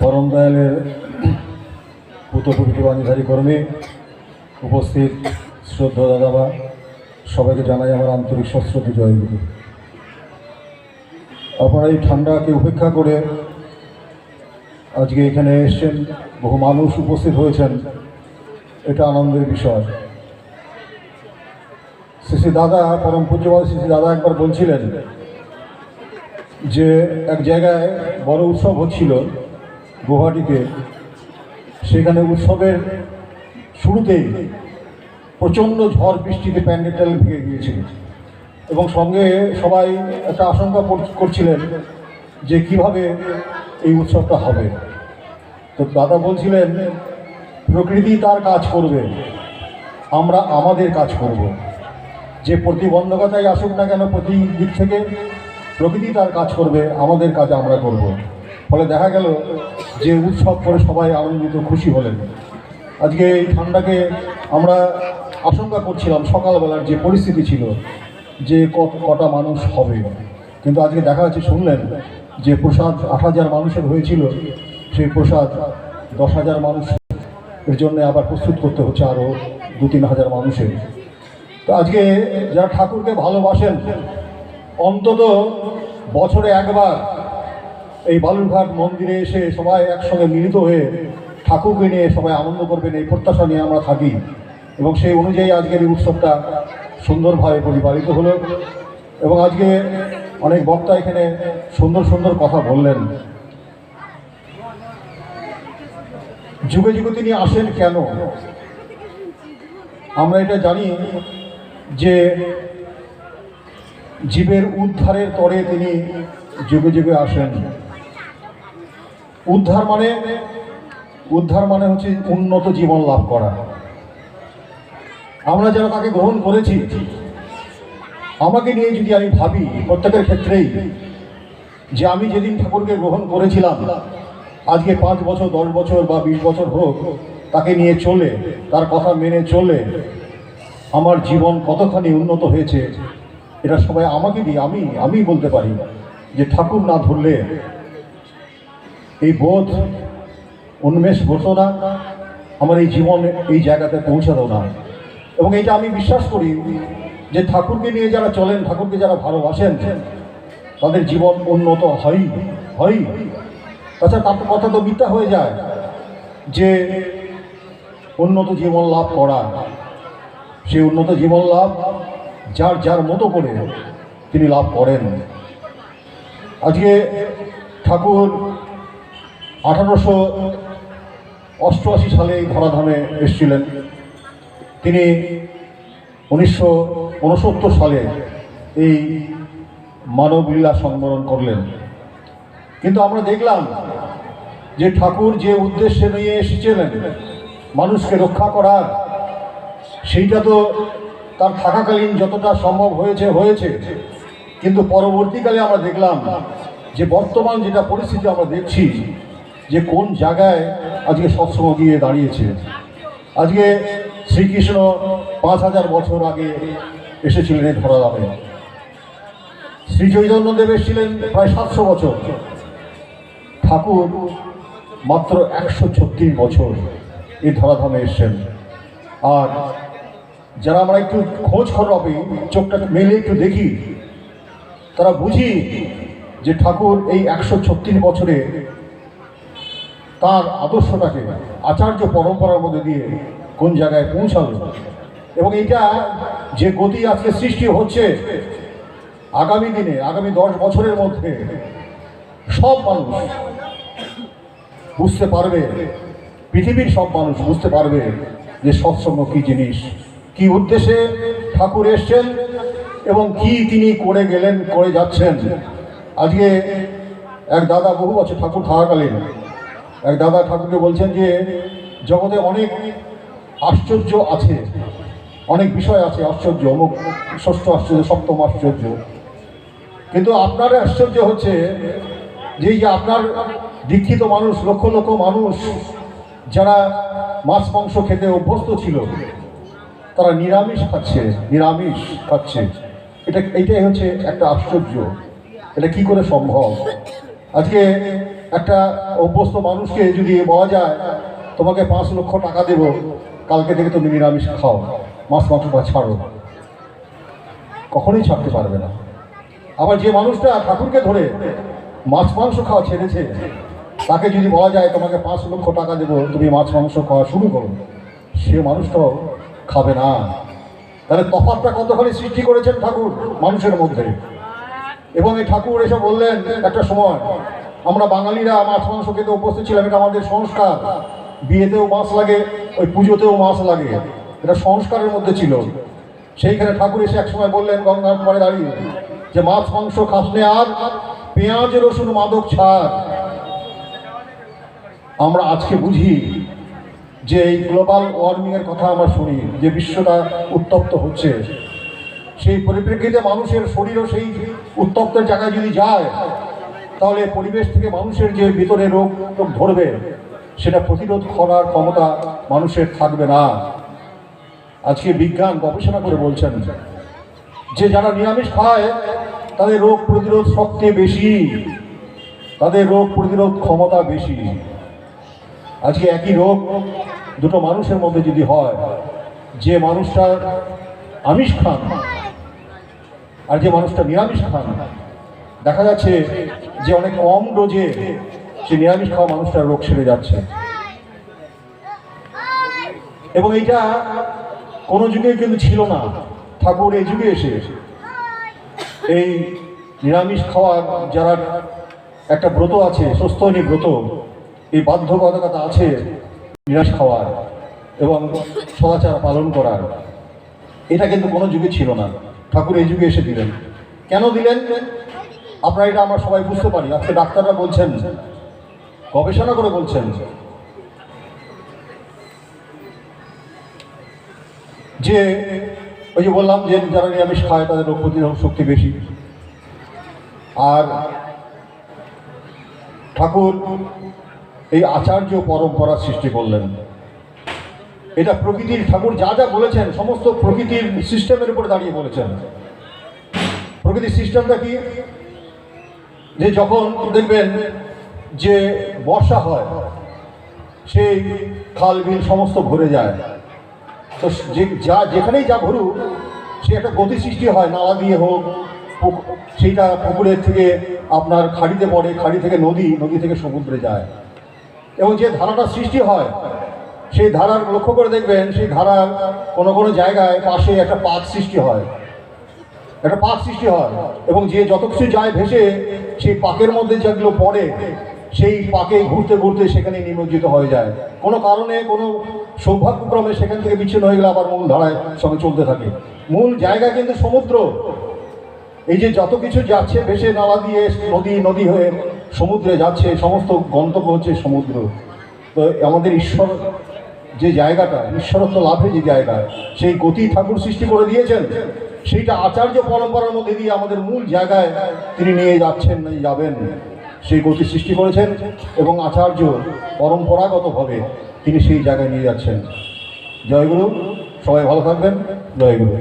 পরম দয়ালের পুতপুরিটি বাণীধারী কর্মে উপস্থিত শ্রদ্ধা দাদাবা সবাইকে জানাই আমার আন্তরিক সশ্রদ্ধ জয়গুরু আপনারা এই ঠান্ডাকে উপেক্ষা করে আজকে এখানে এসছেন, বহু মানুষ উপস্থিত হয়েছেন, এটা আনন্দের বিষয়। শ্রী দাদা, পরম পূজ্যবাদ শ্রী দাদা একবার বলছিলেন যে এক জায়গায় বড় উৎসব হচ্ছিল গুয়াহাটিতে, সেখানে উৎসবের শুরুতেই প্রচণ্ড ঝড় বৃষ্টিতে প্যান্ডেলটাল ভেঙে গিয়েছিল। এবং সঙ্গে সবাই একটা আশঙ্কা কর- করছিলেন যে কীভাবে এই উৎসবটা হবে। তো দাদা বলছিলেন, প্রকৃতি তার কাজ করবে, আমরা আমাদের কাজ করব। যে প্রতিবন্ধকতাই আসুক না কেন প্রতি দিক থেকে প্রকৃতি তার কাজ করবে, আমাদের কাজ আমরা করব। ফলে দেখা গেল যে উৎসব করে সবাই আনন্দিত, খুশি হলেন। আজকে এই ঠান্ডাকে আমরা আশঙ্কা করছিলাম সকালবেলার যে পরিস্থিতি ছিল, যে কত কটা মানুষ হবে। কিন্তু আজকে দেখা যাচ্ছে, শুনলেন যে প্রসাদ আট হাজার মানুষের হয়েছিল। সেই প্রসাদ দশ হাজার মানুষ এর জন্য আবার প্রস্তুত করতে হচ্ছে আরও দু তিন হাজার মানুষের। তো আজকে যারা ঠাকুরকে ভালোবাসেন, অন্তত বছরে একবার এই বালুরঘাট মন্দিরে এসে সবাই একসঙ্গে মিলিত হয়ে ঠাকুরকে নিয়ে সবাই আনন্দ করবেন, এই প্রত্যাশা নিয়ে আমরা থাকি। এবং সেই অনুযায়ী আজকের এই উৎসবটা সুন্দরভাবে পরিপালিত হলো। এবং আজকে অনেক বক্তা এখানে সুন্দর সুন্দর কথা বললেন। যুগে যুগে তিনি আসেন কেন? আমরা এটা জানি যে জীবের উদ্ধারের তরে তিনি যুগে যুগে আসেন। উদ্ধার মানে? উদ্ধার মানে হচ্ছে উন্নত জীবন লাভ করা। আমরা যারা তাকে গ্রহণ করেছি, আমাকে নিয়ে যদি আমি ভাবি প্রত্যেকের ক্ষেত্রেই যে আমি যেদিন ঠাকুরকে গ্রহণ করেছিলাম, আজকে পাঁচ বছর, দশ বছর বা বিশ বছর হোক, তাকে নিয়ে চলে, তার কথা মেনে চলে, আমার জীবন কতখানি উন্নত হয়েছে, এটা সবাই আমাকে দিয়ে, আমি আমি বলতে পারি যে ঠাকুর না ধরলে এই বোধ, উন্মেষ না। আমার এই জীবন এই জায়গাতে পৌঁছাতো না। এবং এটা আমি বিশ্বাস করি যে ঠাকুরকে নিয়ে যারা চলেন, ঠাকুরকে যারা ভালোবাসেন, তাদের জীবন উন্নত হয় হয় তাছাড়া তার কথা তো মিথ্যা হয়ে যায় যে উন্নত জীবন লাভ করা। সেই উন্নত জীবন লাভ যার যার মতো করে তিনি লাভ করেন। আজকে ঠাকুর আঠারোশো অষ্টআশি সালে ধরাধামে এসেছিলেন। তিনি উনিশশো উনসত্তর সালে এই মানবলীলা সংবরণ করলেন। কিন্তু আমরা দেখলাম যে ঠাকুর যে উদ্দেশ্যে নিয়ে এসেছিলেন মানুষকে রক্ষা করার, সেইটা তো তার থাকাকালীন যতটা সম্ভব হয়েছে হয়েছে। কিন্তু পরবর্তীকালে আমরা দেখলাম যে বর্তমান যেটা পরিস্থিতি আমরা দেখছি যে কোন জায়গায় আজকে সৎসঙ্গ গিয়ে দাঁড়িয়েছে। আজকে শ্রীকৃষ্ণ পাঁচ হাজার বছর আগে এসেছিলেন এই ধরাধামে। শ্রী চৈতন্যদেব এসেছিলেন প্রায় সাতশো বছর। ঠাকুর মাত্র একশো ছত্রিশ বছর এই ধরাধামে এসছেন। আর যারা আমরা একটু খোঁজ খবর চোখটা মেলে একটু দেখি, তারা বুঝি যে ঠাকুর এই একশো ছত্রিশ বছরে তার আদর্শটাকে আচার্য পরম্পরার মধ্যে দিয়ে কোন জায়গায় পৌঁছালো এবং এটা যে গতি আজকে সৃষ্টি হচ্ছে আগামী দিনে, আগামী দশ বছরের মধ্যে সব মানুষ বুঝতে পারবে, পৃথিবীর সব মানুষ বুঝতে পারবে যে সৎসঙ্গ কী জিনিস, কি উদ্দেশ্যে ঠাকুর এসছেন এবং কি তিনি করে গেলেন, করে যাচ্ছেন। আজকে এক দাদা বহু বছর ঠাকুর থাকাকালীন এক দাদা ঠাকুরকে বলছেন যে, জগতে অনেক আশ্চর্য আছে, অনেক বিষয় আছে আশ্চর্য, অমুক ষষ্ঠ আশ্চর্য, সপ্তম আশ্চর্য। কিন্তু আপনার আশ্চর্য হচ্ছে যে যে আপনার দীক্ষিত মানুষ, লক্ষ লক্ষ মানুষ যারা মাছ, মাংস খেতে অভ্যস্ত ছিল, তারা নিরামিষ খাচ্ছে নিরামিষ খাচ্ছে। এটা এইটাই হচ্ছে একটা আশ্চর্য। এটা কি করে সম্ভব? আজকে একটা অভ্যস্ত মানুষকে যদি বলা যায়, তোমাকে পাঁচ লক্ষ টাকা দেবো, কালকে থেকে তুমি নিরামিষ খাও, মাছ মাংস বা ছাড়ো। কখনোই ছাড়তে পারবে না। আবার যে মানুষটা ঠাকুরকে ধরে মাছ মাংস খাওয়া ছেড়েছে, তাকে যদি বলা যায়, তোমাকে পাঁচ লক্ষ টাকা দেবো, তুমি মাছ মাংস খাওয়া শুরু করো, সে মানুষটাও খাবে না। তাহলে তফাতটা কতখানি সৃষ্টি করেছেন ঠাকুর মানুষের মধ্যে? এবং এই ঠাকুর এসে বললেন, একটা সময় আমরা বাঙালিরা মাছ মাংস খেতে উপস্থিত ছিলাম, এটা আমাদের সংস্কার। বিয়েতেও মাছ লাগে, ওই পুজোতেও মাছ লাগে। এটা সংস্কারের মধ্যে ছিল। সেইখানে ঠাকুর এসে একসময় বললেন, গঙ্গার পরে দাঁড়িয়ে, যে মাছ মাংস খাসনে আর, পেঁয়াজ, রসুন, মাদক ছাড়। আমরা আজকে বুঝি যে এই গ্লোবাল ওয়ার্মিংয়ের কথা আমরা শুনি, যে বিশ্বটা উত্তপ্ত হচ্ছে। সেই পরিপ্রেক্ষিতে মানুষের শরীরও সেই উত্তপ্তের জায়গায় যদি যায় তাহলে পরিবেশ থেকে মানুষের যে ভিতরে রোগ ধরবে, সেটা প্রতিরোধ করার ক্ষমতা মানুষের থাকবে না। আজকে বিজ্ঞান গবেষণা করে বলছেন যে যারা নিরামিষ খায়, তাদের রোগ প্রতিরোধ শক্তি বেশি। তাদের রোগ প্রতিরোধ ক্ষমতা বেশি। আজকে একই রোগ দুটো মানুষের মধ্যে যদি হয়, যে মানুষটা আমিষ খান আর যে মানুষটা নিরামিষ খান দেখা যাচ্ছে যে অনেক কম ডোজে সে নিরামিষ খাওয়া মানুষটা রোগ সেরে যাচ্ছে। এবং এইটা কোনো যুগে কিন্তু ছিল না। ঠাকুর এই যুগে এসে এই নিরামিষ খাওয়ার যারা একটা ব্রত আছে, সুস্থনী ব্রত, এই বাধ্যবাধকতা আছে নিরামিষ খাওয়ার এবং সদাচার পালন করার, এটা কিন্তু কোনো যুগে ছিল না। ঠাকুর এই যুগে এসে দিলেন। কেন দিলেন? আপনারা এটা আমরা সবাই বুঝতে পারি। আজকে ডাক্তাররা বলছেন, গবেষণা করে বলছেন, যে ওই যে বললাম যে যারা নিরামিষ খায় তাদের রোগ প্রতিরোধ শক্তি বেশি। আর ঠাকুর এই আচার্য পরম্পরা সৃষ্টি করলেন। এটা প্রকৃতির, ঠাকুর যা যা বলেছেন, সমস্ত প্রকৃতির সিস্টেমের উপরে দাঁড়িয়ে বলেছেন। প্রকৃতির সিস্টেমটা কি? যে যখন দেখবেন যে বর্ষা হয়, সেই খাল, বিল সমস্ত ভরে যায়। তো যে যা, যেখানেই যা ভরুক, সে একটা গতি সৃষ্টি হয়, নালা দিয়ে হোক সেইটা পুকুরের থেকে আপনার খাড়িতে পড়ে, খাড়ি থেকে নদী নদী থেকে সমুদ্রে যায়। এবং যে ধারাটা সৃষ্টি হয়, সেই ধারার লক্ষ্য করে দেখবেন, সেই ধারার কোনো কোনো জায়গায় পাশে একটা পাত সৃষ্টি হয়। একটা পাক সৃষ্টি হয় এবং যে যত কিছু যায় ভেসে, সেই পাকের মধ্যে যেগুলো পড়ে, সেই পাকে ঘুরতে ঘুরতে সেখানে নিমজ্জিত হয়ে যায়। কোনো কারণে, কোনো সৌভাগ্যক্রমে সেখান থেকে বিচ্ছিন্ন হয়ে গেলে আবার মূল ধারায় সঙ্গে চলতে থাকে। মূল জায়গা কিন্তু সমুদ্র। এই যে যত কিছু যাচ্ছে, ভেসে, নালা দিয়ে, নদী নদী হয়ে সমুদ্রে যাচ্ছে, সমস্ত গন্তব্য হচ্ছে সমুদ্র। তো আমাদের ঈশ্বর যে জায়গাটা, ঈশ্বরত্ব লাভে যে জায়গা, সেই গতি ঠাকুর সৃষ্টি করে দিয়েছেন। সেইটা আচার্য পরম্পরার মধ্যে দিয়ে আমাদের মূল জায়গায় তিনি নিয়ে যাচ্ছেন যাবেন। সেই গতি সৃষ্টি করেছেন এবং আচার্য পরম্পরাগতভাবে তিনি সেই জায়গায় নিয়ে যাচ্ছেন। জয়গুরু, সবাই ভালো থাকবেন। জয়গুরু।